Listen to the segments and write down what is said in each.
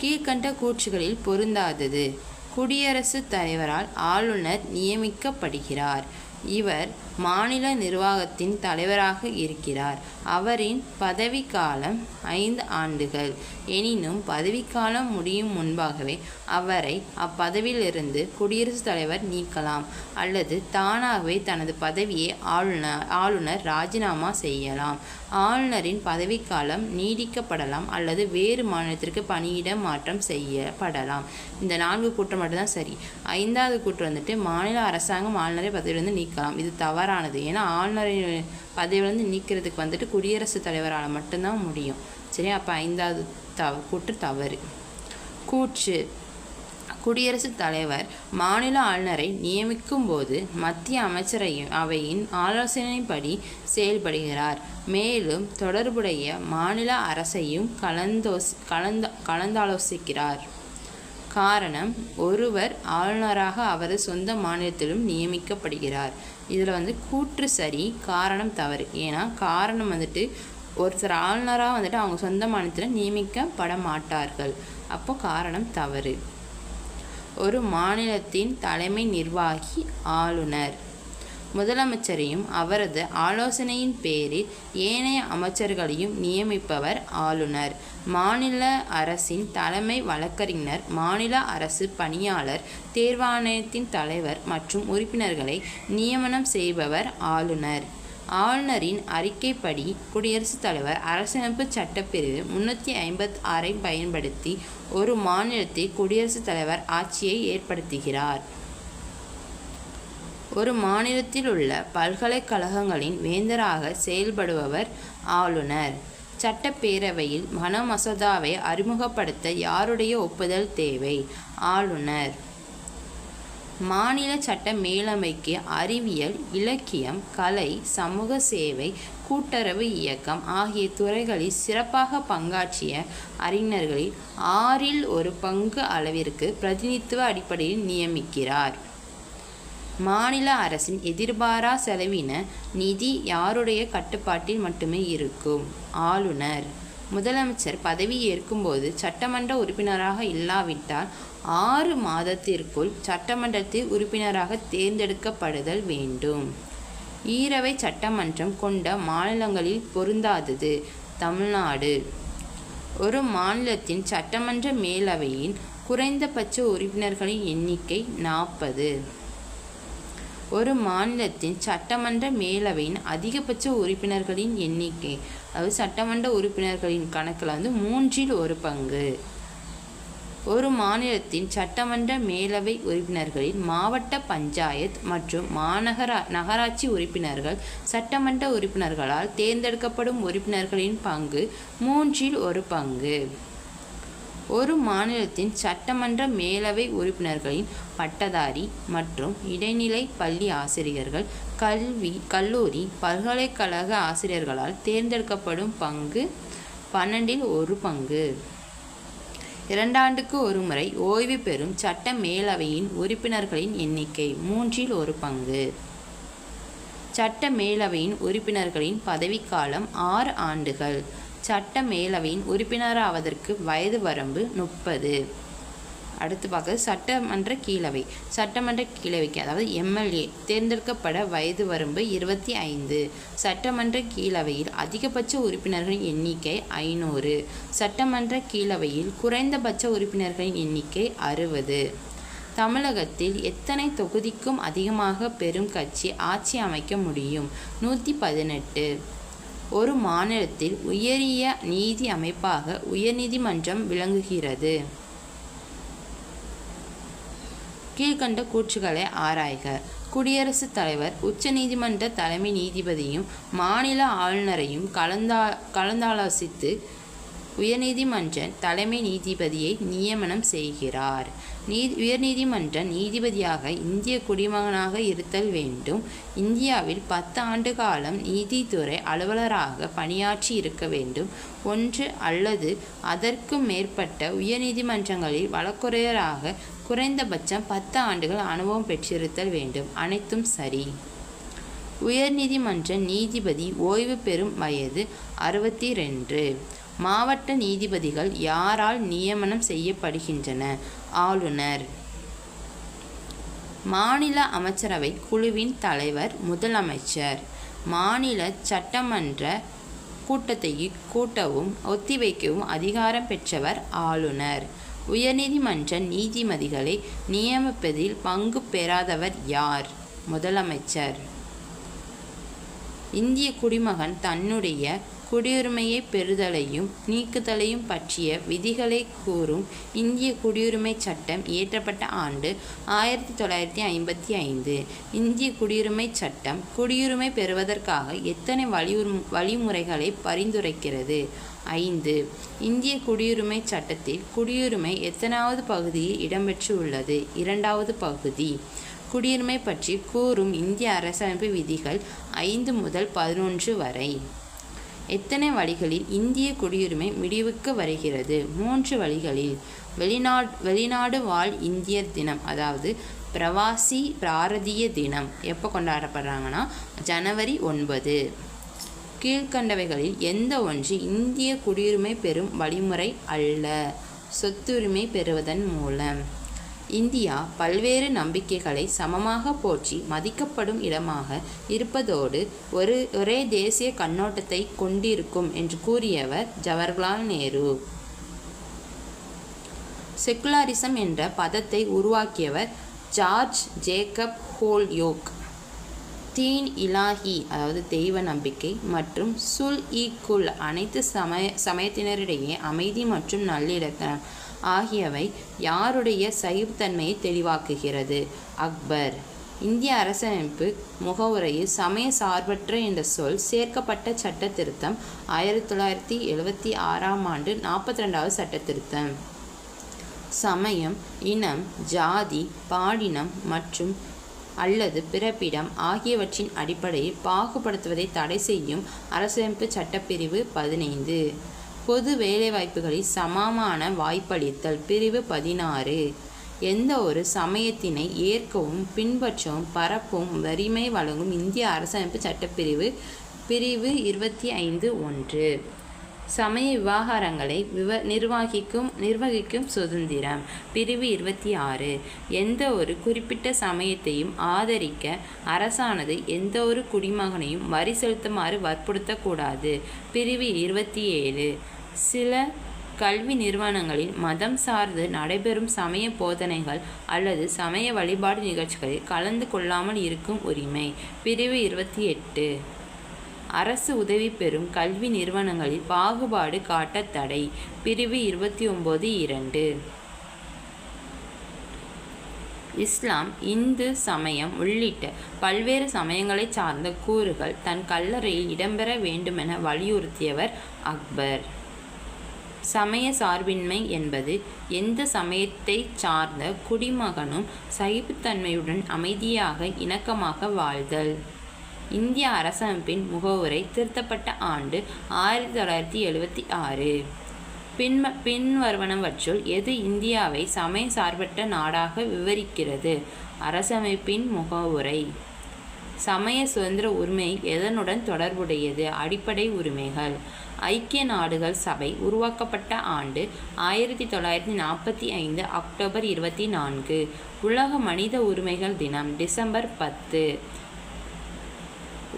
கீழ்கண்ட கூற்றுகளில் பொருந்தாதது. குடியரசுத் தலைவரால் ஆளுநர் நியமிக்கப்படுகிறார். இவர் மாநில நிர்வாகத்தின் தலைவராக இருக்கிறார். அவரின் பதவிக்காலம் ஐந்து ஆண்டுகள். எனினும் பதவிக்காலம் முடியும் முன்பாகவே அவரை அப்பதவியிலிருந்து குடியரசுத் தலைவர் நீக்கலாம் அல்லது தானாகவே தனது பதவியை ஆளுநர் ஆளுநர் ராஜினாமா செய்யலாம். ஆளுநரின் பதவிக்காலம் நீடிக்கப்படலாம் அல்லது வேறு மாநிலத்திற்கு பணியிட மாற்றம் செய்யப்படலாம். இந்த நான்கு கூற்று மட்டும்தான் சரி. ஐந்தாவது கூற்று வந்துட்டு மாநில அரசாங்கம் ஆளுநரை பதவியிலிருந்து நீக்கலாம். இது தவறானது. ஏன்னா ஆளுநரை பதவியிலிருந்து நீக்கிறதுக்கு வந்துட்டு குடியரசுத் தலைவரால் மட்டும்தான் முடியும். சரி அப்போ ஐந்தாவது தவ கூற்று தவறு. கூற்று. குடியரசுத் தலைவர் மாநில ஆளுநரை நியமிக்கும் போது மத்திய அமைச்சரையும் அவையின் ஆலோசனைப்படி செயல்படுகிறார். மேலும் தொடர்புடைய மாநில அரசையும் கலந்தோசி கலந்த கலந்தாலோசிக்கிறார். காரணம் ஒருவர் ஆளுநராக அவரது சொந்த மாநிலத்திலும் நியமிக்கப்படுகிறார். இதில் வந்து கூற்று சரி காரணம் தவறு. ஏன்னா காரணம் வந்துட்டு ஒருத்தர் ஆளுநராக வந்துட்டு அவங்க சொந்த மாநிலத்தில் நியமிக்கப்பட மாட்டார்கள் அப்போ காரணம் தவறு. ஒரு மாநிலத்தின் தலைமை நிர்வாகி ஆளுநர். முதலமைச்சரையும் அவரது ஆலோசனையின் பேரில் ஏனைய அமைச்சர்களையும் நியமிப்பவர் ஆளுநர். மாநில அரசின் தலைமை வழக்கறிஞர் மாநில அரசு பணியாளர் தேர்வாணையத்தின் தலைவர் மற்றும் உறுப்பினர்களை நியமனம் செய்பவர் ஆளுநர். ஆளுநரின் அறிக்கைப்படி குடியரசுத் தலைவர் அரசமைப்பு சட்டப்பிரிவு முன்னூற்றி ஐம்பத்தி ஆறை பயன்படுத்தி ஒரு மாநிலத்தில் குடியரசுத் தலைவர் ஆட்சியை ஏற்படுத்துகிறார். ஒரு மாநிலத்தில் உள்ள பல்கலைக்கழகங்களின் வேந்தராக செயல்படுபவர் ஆளுநர். சட்டப்பேரவையில் மன மசோதாவை அறிமுகப்படுத்த யாருடைய ஒப்புதல் தேவை? ஆளுநர். மாநில சட்ட மேலமைக்கு அறிவியல் இலக்கியம் கலை சமூக சேவை கூட்டுறவு இயக்கம் ஆகிய துறைகளில் சிறப்பாக பங்காற்றிய அறிஞர்களில் ஆறில் ஒரு பங்கு அளவிற்கு பிரதிநிதித்துவ அடிப்படையில் நியமிக்கிறார். மாநில அரசின் எதிர்பாரா செலவின நிதி யாருடைய கட்டுப்பாட்டில் மட்டுமே இருக்கும்? ஆளுநர். முதலமைச்சர் பதவி ஏற்கும்போது சட்டமன்ற உறுப்பினராக இல்லாவிட்டால் ஆறு மாதத்திற்குள் சட்டமன்றத்தில் உறுப்பினராக தேர்ந்தெடுக்கப்படுதல் வேண்டும். ஈரவை சட்டமன்றம் கொண்ட மாநிலங்களில் பொருந்தாதது தமிழ்நாடு. ஒரு மாநிலத்தின் சட்டமன்ற மேலவையின் குறைந்தபட்ச உறுப்பினர்களின் எண்ணிக்கை நாற்பது. ஒரு மாநிலத்தின் சட்டமன்ற மேலவையின் அதிகபட்ச உறுப்பினர்களின் எண்ணிக்கை. அதாவது சட்டமன்ற உறுப்பினர்களின் கணக்கில் வந்து மூன்றில் ஒரு பங்கு. ஒரு மாநிலத்தின் சட்டமன்ற மேலவை உறுப்பினர்களில் மாவட்ட பஞ்சாயத் மற்றும் மாநகர நகராட்சி உறுப்பினர்கள் சட்டமன்ற உறுப்பினர்களால் தேர்ந்தெடுக்கப்படும் உறுப்பினர்களின் பங்கு மூன்றில் ஒரு பங்கு. ஒரு மாநிலத்தின் சட்டமன்ற மேலவை உறுப்பினர்களின் பட்டதாரி மற்றும் இடைநிலை பள்ளி ஆசிரியர்கள் கல்வி கல்லூரி பல்கலைக்கழக ஆசிரியர்களால் தேர்ந்தெடுக்கப்படும் பங்கு பன்னெண்டில் ஒரு பங்கு. இரண்டாண்டுக்கு ஒரு முறை ஓய்வு பெறும் சட்ட மேலவையின் உறுப்பினர்களின் எண்ணிக்கை மூன்றில் ஒரு பங்கு. சட்ட மேலவையின் உறுப்பினர்களின் பதவிக்காலம் ஆறு ஆண்டுகள். சட்ட மேலவையின் உறுப்பினராவதற்கு வயது வரம்பு முப்பது. அடுத்து பார்க்க சட்டமன்ற கீழவை. சட்டமன்ற கீழவைக்கு அதாவது எம்எல்ஏ தேர்ந்தெடுக்கப்பட வயது வரம்பு இருபத்தி ஐந்து. சட்டமன்ற கீழவையில் அதிகபட்ச உறுப்பினர்களின் எண்ணிக்கை ஐநூறு. சட்டமன்ற கீழவையில் குறைந்தபட்ச உறுப்பினர்களின் எண்ணிக்கை அறுபது. தமிழகத்தில் எத்தனை தொகுதிக்கும் அதிகமாக பெறும் கட்சி ஆட்சி அமைக்க முடியும்? நூற்றி பதினெட்டு. ஒரு மாநிலத்தில் உயரிய நீதி அமைப்பாக உயர்நீதிமன்றம் விளங்குகிறது. கீழ்கண்ட கூற்றுகளை ஆராய்க. குடியரசுத் தலைவர் உச்சநீதிமன்ற தலைமை நீதிபதியும் மாநில ஆளுநரையும் கலந்தா கலந்தாலோசித்து உயர்நீதிமன்ற தலைமை நீதிபதியை நியமனம் செய்கிறார். நீதி உயர்நீதிமன்ற நீதிபதியாக இந்திய குடிமகனாக இருத்தல் வேண்டும். இந்தியாவில் பத்து ஆண்டு காலம் நீதித்துறை அலுவலராக பணியாற்றி இருக்க வேண்டும். ஒன்று அல்லது அதற்கும் மேற்பட்ட உயர்நீதிமன்றங்களில் வழக்குரையராக குறைந்தபட்சம் பத்து ஆண்டுகள் அனுபவம் பெற்றிருத்தல் வேண்டும். அனைத்தும் சரி. உயர்நீதிமன்ற நீதிபதி ஓய்வு பெறும் வயது அறுபத்தி ரெண்டு. மாவட்ட நீதிபதிகள் யாரால் நியமனம் செய்யப்படுகின்றன? ஆளுநர். மாநில அமைச்சரவை குழுவின் தலைவர் முதலமைச்சர். மாநில சட்டமன்ற கூட்டத்தை கூட்டவும் ஒத்திவைக்கவும் அதிகாரம் பெற்றவர் ஆளுநர். உயர்நீதிமன்ற நீதிமதிகளை நியமிப்பதில் பங்கு பெறாதவர் யார்? முதலமைச்சர். இந்திய குடிமகன் தன்னுடைய குடியுரிமையை பெறுதலையும் நீக்குதலையும் பற்றிய விதிகளை கூறும் இந்திய குடியுரிமை சட்டம் இயற்றப்பட்ட ஆண்டு ஆயிரத்தி தொள்ளாயிரத்தி ஐம்பத்தி ஐந்து. இந்திய குடியுரிமை சட்டம் குடியுரிமை பெறுவதற்காக எத்தனை வழியுறு வழிமுறைகளை பரிந்துரைக்கிறது? ஐந்து. இந்திய குடியுரிமை சட்டத்தில் குடியுரிமை எத்தனாவது பகுதியில் இடம்பெற்று உள்ளது இரண்டாவது பகுதி. குடியுரிமை பற்றி கூறும் இந்திய அரசமைப்பு விதிகள் ஐந்து முதல் பதினொன்று வரை. எத்தனை வழிகளில் இந்திய குடியுரிமை முடிவுக்கு வருகிறது? மூன்று வழிகளில். வெளிநாடு வெளிநாடு வாழ் இந்தியர் தினம் அதாவது பிரவாசி பாரதிய தினம் எப்போ கொண்டாடப்படுறாங்கன்னா? ஜனவரி ஒன்பது. கீழ்கண்டவைகளில் எந்த ஒன்று இந்திய குடியுரிமை பெறும் வழிமுறை அல்ல? சொத்துரிமை பெறுவதன் மூலம். இந்தியா பல்வேறு நம்பிக்கைகளை சமமாக போற்றி மதிக்கப்படும் இடமாக இருப்பதோடு ஒரு ஒரே தேசிய கண்ணோட்டத்தை கொண்டிருக்கும் என்று கூறியவர் ஜவஹர்லால் நேரு. செக்குலாரிசம் என்ற பதத்தை உருவாக்கியவர் ஜார்ஜ் ஜேக்கப் ஹோல்யோக். தீன் இலாஹி அதாவது தெய்வ நம்பிக்கை மற்றும் சுல் இ குல் அனைத்து சமய சமயத்தினரிடையே அமைதி மற்றும் நல்லிணக்கம் ஆகியவை யாருடைய சகிப்புத்தன்மையை தெளிவாக்குகிறது? அக்பர். இந்திய அரசமைப்பு முகவுரையில் சமய சார்பற்ற என்ற சொல் சேர்க்கப்பட்ட சட்ட திருத்தம் ஆயிரத்தி தொள்ளாயிரத்தி எழுபத்தி ஆறாம் ஆண்டு நாற்பத்தி ரெண்டாவது சட்ட திருத்தம் சமயம் இனம் ஜாதி பாடினம் மற்றும் அல்லது பிறப்பிடம் ஆகியவற்றின் அடிப்படையில் பாகுபடுத்துவதை தடை செய்யும் அரசமைப்பு சட்டப்பிரிவு பதினைந்து. பொது வேலைவாய்ப்புகளில் சமமான வாய்ப்பளித்தல். பிரிவு பதினாறு. எந்த ஒரு சமயத்தினை ஏற்கவும் பின்பற்றவும் பரப்பவும் வரிமை வழங்கும் இந்திய அரசமைப்பு சட்டப்பிரிவு. பிரிவு இருபத்தி ஐந்து ஒன்று. சமய விவகாரங்களை விவ நிர்வகிக்கும் நிர்வகிக்கும் சுதந்திரம். பிரிவு இருபத்தி ஆறு. எந்த ஒரு குறிப்பிட்ட சமயத்தையும் ஆதரிக்க அரசானது எந்த ஒரு குடிமகனையும் வரி செலுத்துமாறு வற்புறுத்தக்கூடாது. பிரிவு இருபத்தி ஏழு. சில கல்வி நிறுவனங்களில் மதம் சார்ந்து நடைபெறும் சமய போதனைகள் அல்லது சமய வழிபாடு நிகழ்ச்சிகளில் கலந்து கொள்ளாமல் இருக்கும் உரிமை. பிரிவு இருபத்தி எட்டு. அரசு உதவி பெறும் கல்வி நிறுவனங்களில் பாகுபாடு காட்ட தடை. பிரிவு இருபத்தி ஒம்பது இரண்டு. இஸ்லாம் இந்து சமயம் உள்ளிட்ட பல்வேறு சமயங்களைச் சார்ந்த கூறுகள் தன் கல்லறையில் இடம்பெற வேண்டுமென வலியுறுத்தியவர் அக்பர். சமய சார்பின்மை என்பது எந்த சமயத்தை சார்ந்த குடிமகனும் சகிப்புத்தன்மையுடன் அமைதியாக இணக்கமாக வாழ்தல். இந்திய அரசமைப்பின் முகவுரை திருத்தப்பட்ட ஆண்டு ஆயிரத்தி தொள்ளாயிரத்தி எழுபத்தி ஆறு. பின்ம பின்வருவனவற்றுள் எது இந்தியாவை சமய சார்பற்ற நாடாக விவரிக்கிறது? அரசமைப்பின் முகவுரை. சமய சுதந்திர உரிமை எதனுடன் தொடர்புடையது? அடிப்படை உரிமைகள். ஐக்கிய நாடுகள் சபை உருவாக்கப்பட்ட ஆண்டு ஆயிரத்தி தொள்ளாயிரத்தி நாற்பத்தி ஐந்து அக்டோபர் இருபத்தி நான்கு. உலக மனித உரிமைகள் தினம் டிசம்பர் பத்து.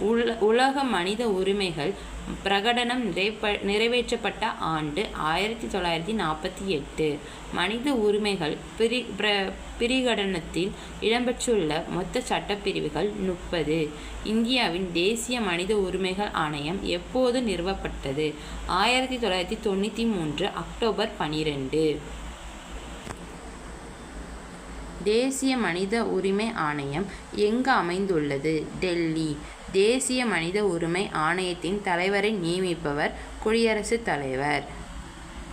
உல உலக மனித உரிமைகள் பிரகடனம் நிறைப்ப நிறைவேற்றப்பட்ட ஆண்டு ஆயிரத்தி தொள்ளாயிரத்தி நாற்பத்தி எட்டு. மனித உரிமைகள் பிரி பிர பிரிகடனத்தில் இடம்பெற்றுள்ள மொத்த சட்டப்பிரிவுகள் முப்பது. இந்தியாவின் தேசிய மனித உரிமைகள் ஆணையம் எப்போது நிறுவப்பட்டது? ஆயிரத்தி தொள்ளாயிரத்தி தொண்ணூற்றி மூன்று அக்டோபர் பனிரெண்டு. தேசிய மனித உரிமை ஆணையம் எங்கு அமைந்துள்ளது? டெல்லி. தேசிய மனித உரிமை ஆணையத்தின் தலைவரை நியமிப்பவர் குடியரசுத் தலைவர்.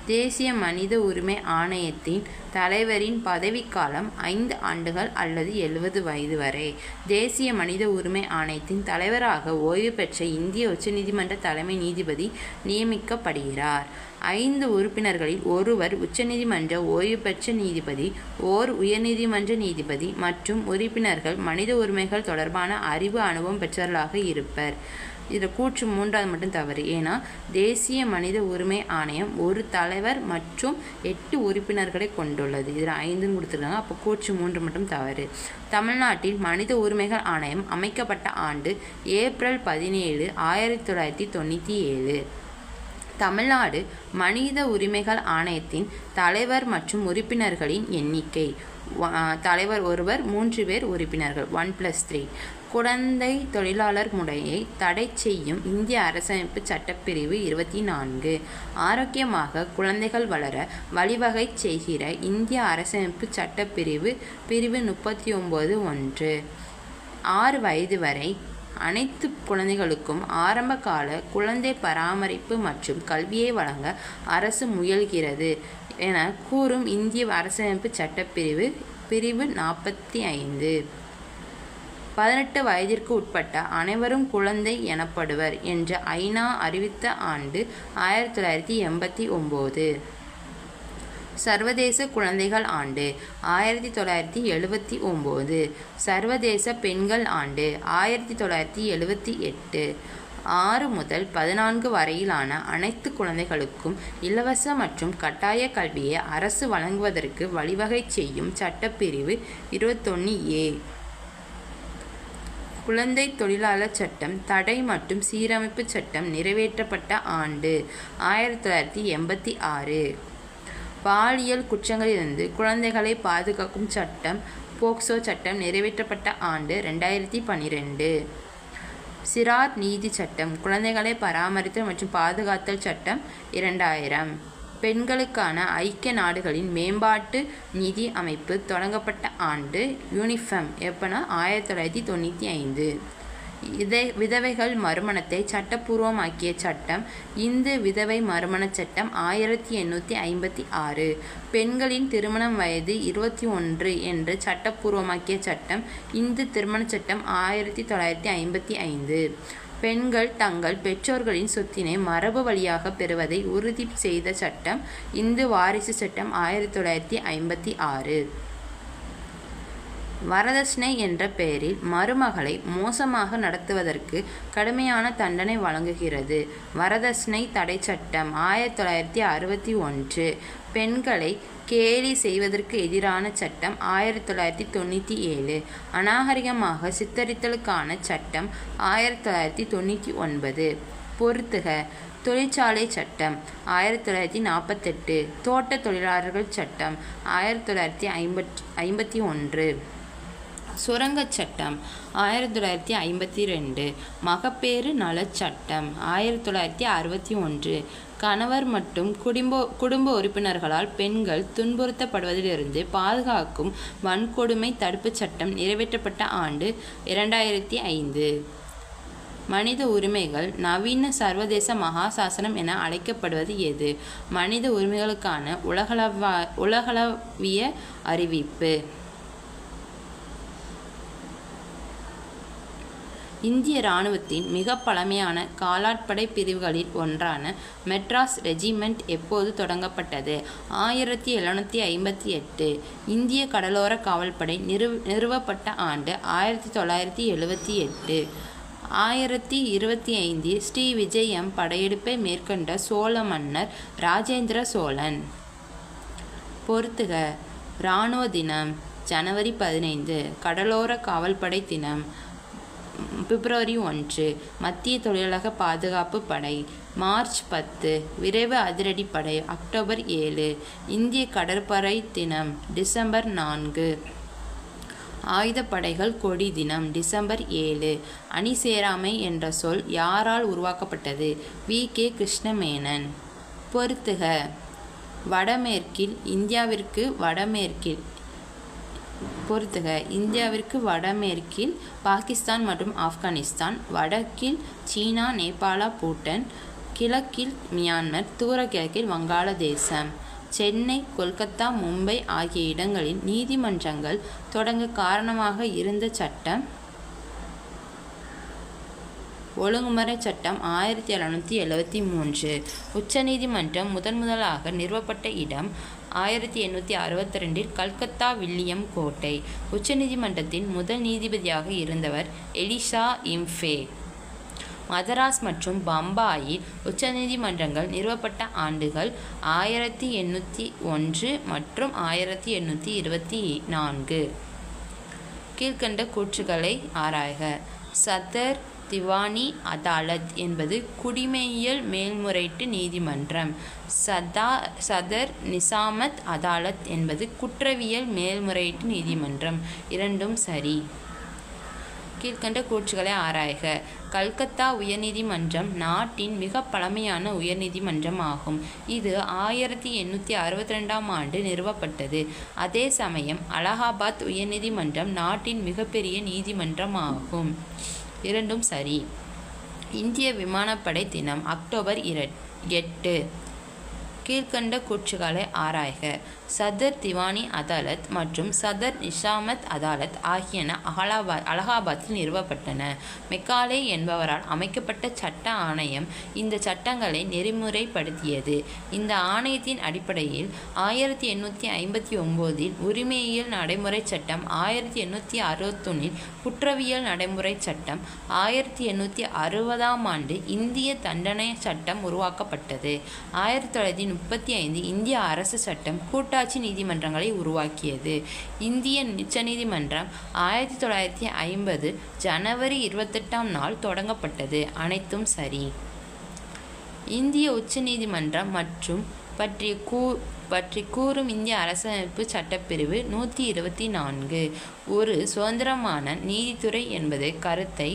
தேசிய மனித உரிமை ஆணையத்தின் தலைவரின் பதவிக்காலம் ஐந்து ஆண்டுகள் அல்லது எழுபது வயது வரை. தேசிய மனித உரிமை ஆணையத்தின் தலைவராக ஓய்வு பெற்ற இந்திய உச்சநீதிமன்ற தலைமை நீதிபதி நியமிக்கப்படுகிறார். ஐந்து உறுப்பினர்களில் ஒருவர் உச்சநீதிமன்ற ஓய்வு பெற்ற நீதிபதி ஓர் உயர்நீதிமன்ற நீதிபதி மற்றும் உறுப்பினர்கள் மனித உரிமைகள் தொடர்பான அறிவு அனுபவம் பெற்றவர்களாக இருப்பர். இதில் கூற்று மூன்றாவது மட்டும் தவறு. ஏன்னா தேசிய மனித உரிமை ஆணையம் ஒரு தலைவர் மற்றும் எட்டு உறுப்பினர்களை கொண்டுள்ளது. இதில் ஐந்துன்னு கொடுத்துருக்காங்க. அப்போ கூற்று மூன்று மட்டும் தவறு. தமிழ்நாட்டில் மனித உரிமைகள் ஆணையம் அமைக்கப்பட்ட ஆண்டு ஏப்ரல் பதினேழு ஆயிரத்தி தொள்ளாயிரத்தி தொண்ணூற்றி ஏழு. தமிழ்நாடு மனித உரிமைகள் ஆணையத்தின் தலைவர் மற்றும் உறுப்பினர்களின் எண்ணிக்கை. தலைவர் ஒருவர் மூன்று பேர் உறுப்பினர்கள். One plus three. குழந்தை தொழிலாளர் முறையை தடை செய்யும் இந்திய அரசமைப்பு சட்டப்பிரிவு இருபத்தி நான்கு. ஆரோக்கியமாக குழந்தைகள் வளர வழிவகை செய்கிற இந்திய அரசமைப்பு சட்டப்பிரிவு பிரிவு முப்பத்தி ஒம்பது ஒன்று. ஆறு வயது வரை அனைத்து குழந்தைகளுக்கும் ஆரம்பகால குழந்தை பராமரிப்பு மற்றும் கல்வியை வழங்க அரசு முயல்கிறது என கூறும் இந்திய அரசமைப்பு சட்டப்பிரிவு பிரிவு நாற்பத்தி ஐந்து. பதினெட்டு வயதிற்கு உட்பட்ட அனைவரும் குழந்தை எனப்படுவர் என்று ஐநா அறிவித்த ஆண்டு ஆயிரத்தி தொள்ளாயிரத்தி எண்பத்தி ஒம்பது. சர்வதேச குழந்தைகள் ஆண்டு ஆயிரத்தி தொள்ளாயிரத்தி எழுபத்தி ஒம்பது. சர்வதேச பெண்கள் ஆண்டு ஆயிரத்தி தொள்ளாயிரத்தி எழுபத்தி எட்டு. ஆறு முதல் பதினான்கு வரையிலான அனைத்து குழந்தைகளுக்கும் இலவச மற்றும் கட்டாய கல்வியை அரசு வழங்குவதற்கு வழிவகை செய்யும் சட்டப்பிரிவு இருபத்தொன்று ஏ. குழந்தை தொழிலாளர் சட்டம் தடை மற்றும் சீரமைப்பு சட்டம் நிறைவேற்றப்பட்ட ஆண்டு ஆயிரத்தி தொள்ளாயிரத்தி எண்பத்தி ஆறு. பாலியல் குற்றங்களிலிருந்து குழந்தைகளை பாதுகாக்கும் சட்டம் போக்சோ சட்டம் நிறைவேற்றப்பட்ட ஆண்டு ரெண்டாயிரத்தி பன்னிரெண்டு சிறார் நீதி சட்டம் குழந்தைகளை பராமரித்தல் மற்றும் பாதுகாத்தல் சட்டம் இரண்டாயிரம். பெண்களுக்கான ஐக்கிய நாடுகளின் மேம்பாட்டு நிதி அமைப்பு தொடங்கப்பட்ட ஆண்டு யூனிஃபெம் எப்போனா ஆயிரத்தி தொள்ளாயிரத்தி தொண்ணூற்றி ஐந்து. இதை விதவைகள் மறுமணத்தை சட்டப்பூர்வமாக்கிய சட்டம் இந்து விதவை மறுமண சட்டம் ஆயிரத்தி எண்ணூற்றி ஐம்பத்தி ஆறு. பெண்களின் திருமணம் வயது இருபத்தி ஒன்று என்று சட்டப்பூர்வமாக்கிய சட்டம் இந்து திருமண சட்டம் ஆயிரத்தி தொள்ளாயிரத்தி ஐம்பத்தி ஐந்து. பெண்கள் தங்கள் பெற்றோர்களின் சொத்தினை மரபு வழியாக பெறுவதை உறுதி செய்த சட்டம் இந்து வாரிசு சட்டம் ஆயிரத்தி தொள்ளாயிரத்தி ஐம்பத்தி ஆறு. வரதட்சணை என்ற பெயரில் மருமகளை மோசமாக நடத்துவதற்கு கடுமையான தண்டனை வழங்குகிறது. வரதட்சணை தடை சட்டம் ஆயிரத்தி தொள்ளாயிரத்தி அறுபத்தி ஒன்று. பெண்களை கேலி செய்வதற்கு எதிரான சட்டம் ஆயிரத்தி தொள்ளாயிரத்தி தொண்ணூற்றி ஏழு. அநாகரிகமாக சித்தரித்தலுக்கான சட்டம் ஆயிரத்தி தொள்ளாயிரத்தி தொண்ணூற்றி ஒன்பது. பொறுத்துக தொழிற்சாலை சட்டம் ஆயிரத்தி தொள்ளாயிரத்தி நாற்பத்தெட்டு. தோட்ட தொழிலாளர்கள் சட்டம் ஆயிரத்தி தொள்ளாயிரத்தி ஐம்பத் ஐம்பத்தி ஒன்று. சுரங்கச் சட்டம் ஆயிரத்தி தொள்ளாயிரத்தி ஐம்பத்தி ரெண்டு. மகப்பேறு நலச் சட்டம் ஆயிரத்தி தொள்ளாயிரத்தி அறுபத்தி ஒன்று. கணவர் மற்றும் குடும்ப குடும்ப உறுப்பினர்களால் பெண்கள் துன்புறுத்தப்படுவதிலிருந்து பாதுகாக்கும் வன்கொடுமை தடுப்புச் சட்டம் நிறைவேற்றப்பட்ட ஆண்டு இரண்டாயிரத்தி ஐந்து. மனித உரிமைகள் நவீன சர்வதேச மகாசாசனம் என அழைக்கப்படுவது எது? மனித உரிமைகளுக்கான உலகளவா உலகளவிய அறிவிப்பு. இந்திய இராணுவத்தின் மிக பழமையான காலாட்படை பிரிவுகளில் ஒன்றான மெட்ராஸ் ரெஜிமெண்ட் எப்போது தொடங்கப்பட்டது? ஆயிரத்தி எழுநூற்றி ஐம்பத்தி எட்டு இந்திய கடலோர காவல்படை நிறுவ நிறுவப்பட்ட ஆண்டு ஆயிரத்தி தொள்ளாயிரத்தி எழுபத்தி எட்டு. ஆயிரத்தி இருபத்தி ஐந்தில் ஸ்ரீ விஜயம் படையெடுப்பை மேற்கொண்ட சோழ மன்னர் ராஜேந்திர சோழன். பொறுத்துக. இராணுவ தினம் ஜனவரி பதினைந்து கடலோர காவல்படை தினம் பிப்ரவரி ஒன்று மத்திய தொழிலக பாதுகாப்பு படை மார்ச் பத்து விரைவு அதிரடிப்படை அக்டோபர் ஏழு இந்திய கடற்படை தினம் டிசம்பர் நான்கு. ஆயுதப்படைகள் கொடி தினம் டிசம்பர் ஏழு. அணி சேராமை என்ற சொல் யாரால் உருவாக்கப்பட்டது? வி. கே. கிருஷ்ணமேனன். பொருத்துக வடமேற்கில் இந்தியாவிற்கு வடமேற்கில் பொறுத்துக. இந்தியாவிற்கு வடமேற்கில் பாகிஸ்தான் மற்றும் ஆப்கானிஸ்தான் வடக்கில் சீனா நேபாளா பூட்டன் கிழக்கில் மியான்மர் தூர கிழக்கில் வங்காளதேசம் சென்னை கொல்கத்தா மும்பை ஆகிய இடங்களில் நீதிமன்றங்கள் தொடங்க காரணமாக இருந்த சட்டம் ஒழுங்குமுறை சட்டம் ஆயிரத்தி எழுநூற்றி எழுவத்தி மூன்று. உச்சநீதிமன்றம் முதன் முதலாக நிறுவப்பட்ட இடம் ஆயிரத்தி எண்ணூற்றி அறுபத்தி ரெண்டில் கல்கத்தா வில்லியம் கோட்டை. உச்சநீதிமன்றத்தின் முதல் நீதிபதியாக இருந்தவர் எலிஷா இம்ஃபே. மதராஸ் மற்றும் பம்பாயில் உச்சநீதிமன்றங்கள் நிறுவப்பட்ட ஆண்டுகள் ஆயிரத்தி எண்ணூற்றி ஒன்று மற்றும் ஆயிரத்தி எண்ணூற்றி இருபத்தி நான்கு. கீழ்கண்ட கூற்றுகளை ஆராய்க. சதர் திவானி அதாலத் என்பது குடிமையியல் மேல்முறையீட்டு நீதிமன்றம். சதா சதர் நிசாமத் அதாலத் என்பது குற்றவியல் மேல்முறையீட்டு நீதிமன்றம். இரண்டும் சரி. கீழ்கண்ட கூற்றுகளை ஆராய்க. கல்கத்தா உயர்நீதிமன்றம் நாட்டின் மிக பழமையான உயர்நீதிமன்றம் ஆகும். இது ஆயிரத்தி எண்ணூற்றி அறுபத்தி ரெண்டாம் ஆண்டு நிறுவப்பட்டது. அதே சமயம் அலகாபாத் உயர்நீதிமன்றம் நாட்டின் மிகப்பெரிய நீதிமன்றம் ஆகும். இரண்டும் சரி. இந்திய விமானப்படை தினம் அக்டோபர் இர எட்டு. கீழ்கண்ட கூற்றுகளை ஆராய்க. சதர் திவானி அதாலத் மற்றும் சதர் நிஷாமத் அதாலத் ஆகியன அகலாபாத் அலகாபாத்தில் நிறுவப்பட்டன. மெக்காலே என்பவரால் அமைக்கப்பட்ட சட்ட ஆணையம் இந்த சட்டங்களை நெறிமுறைப்படுத்தியது. இந்த ஆணையத்தின் அடிப்படையில் ஆயிரத்தி எண்ணூற்றி ஐம்பத்தி ஒம்போதில் உரிமையியல் நடைமுறை சட்டம் ஆயிரத்தி எண்ணூற்றி அறுபத்தொன்னில் குற்றவியல் நடைமுறை சட்டம் ஆயிரத்தி எண்ணூற்றி அறுபதாம் ஆண்டு இந்திய தண்டனை சட்டம் உருவாக்கப்பட்டது. ஆயிரத்தி தொள்ளாயிரத்தி முப்பத்தி ஐந்து இந்திய அரசு சட்டம் கூட்டாட்சி நீதிமன்றங்களை உருவாக்கியது. இந்திய உச்சநீதிமன்றம் ஆயிரத்தி தொள்ளாயிரத்தி ஐம்பது ஜனவரி இருபத்தெட்டாம் நாள் தொடங்கப்பட்டது. அனைத்தும் சரி. இந்திய உச்சநீதிமன்றம் மற்றும் பற்றிய கூ பற்றி கூறும் இந்திய அரசமைப்பு சட்டப்பிரிவு நூற்றி இருபத்தி நான்கு. ஒரு சுதந்திரமான நீதித்துறை என்பது கருத்தை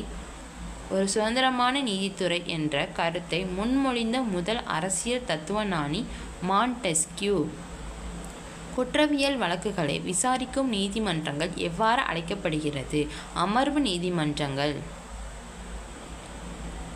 ஒரு சுதந்திரமான நீதித்துறை என்ற கருத்தை முன்மொழிந்த முதல் அரசியல் தத்துவஞானி மான்டெஸ்கியூ குற்றவியல் வழக்குகளை விசாரிக்கும் நீதிமன்றங்கள் எவ்வாறு அழைக்கப்படுகிறது? அமர்வு நீதிமன்றங்கள்.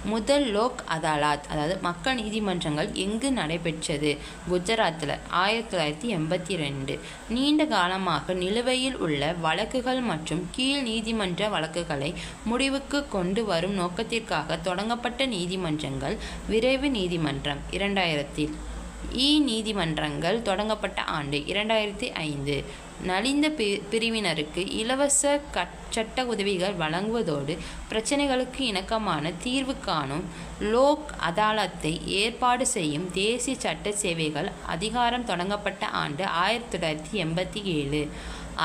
முதல் லோக் அதாலத் அதாவது மக்கள் நீதிமன்றங்கள் எங்கு நடைபெற்றது? குஜராத்தில் ஆயிரத்தி தொள்ளாயிரத்தி எண்பத்தி ரெண்டு. நீண்ட காலமாக நிலுவையில் உள்ள வழக்குகள் மற்றும் கீழ் நீதிமன்ற வழக்குகளை முடிவுக்கு கொண்டு வரும் நோக்கத்திற்காக தொடங்கப்பட்ட நீதிமன்றங்கள் விரைவு நீதிமன்றம் இரண்டாயிரத்தில் இ நீதிமன்றங்கள் தொடங்கப்பட்ட ஆண்டு இரண்டாயிரத்தி ஐந்து. நலிந்த பி பிரிவினருக்கு இலவச கட் சட்ட உதவிகள் வழங்குவதோடு பிரச்சனைகளுக்கு இணக்கமான தீர்வு காணும் லோக் அதாலத்தை ஏற்பாடு செய்யும் தேசிய சட்ட சேவைகள் அதிகாரம் தொடங்கப்பட்ட ஆண்டு ஆயிரத்தி தொள்ளாயிரத்தி எண்பத்தி ஏழு.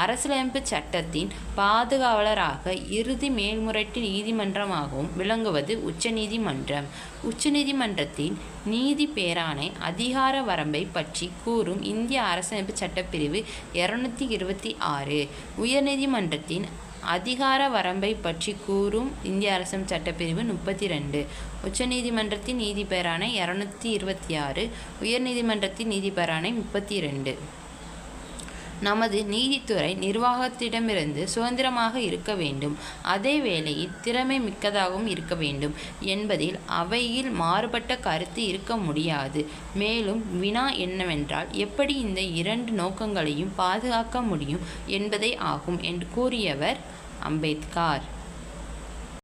அரசியலமைப்பு சட்டத்தின் பாதுகாவலராக இறுதி மேல்முறையீட்டு நீதிமன்றமாகவும் விளங்குவது உச்சநீதிமன்றம். உச்சநீதிமன்றத்தின் நீதி பேராணை அதிகார வரம்பை பற்றி கூறும் இந்திய அரசியலமைப்பு சட்டப்பிரிவு இருநூத்தி இருபத்தி ஆறு. உயர்நீதிமன்றத்தின் அதிகார வரம்பை பற்றி கூறும் இந்திய அரசம் சட்டப்பிரிவு முப்பத்தி ரெண்டு உச்சநீதிமன்றத்தின் நீதி இரநூத்தி இருபத்தி ஆறு உயர்நீதிமன்றத்தின் நீதி முப்பத்தி ரெண்டு நமது நீதித்துறை நிர்வாகத்திடமிருந்து சுதந்திரமாக இருக்க வேண்டும். அதே வேளையில் திறமை மிக்கதாகவும் இருக்க வேண்டும். என்பதில் அவையில் மாறுபட்ட கருத்து இருக்க முடியாது. மேலும் வினா என்னவென்றால் எப்படி இந்த இரண்டு நோக்கங்களையும் பாதுகாக்க முடியும் என்பதே ஆகும் என்று கூறியவர் அம்பேத்கார்.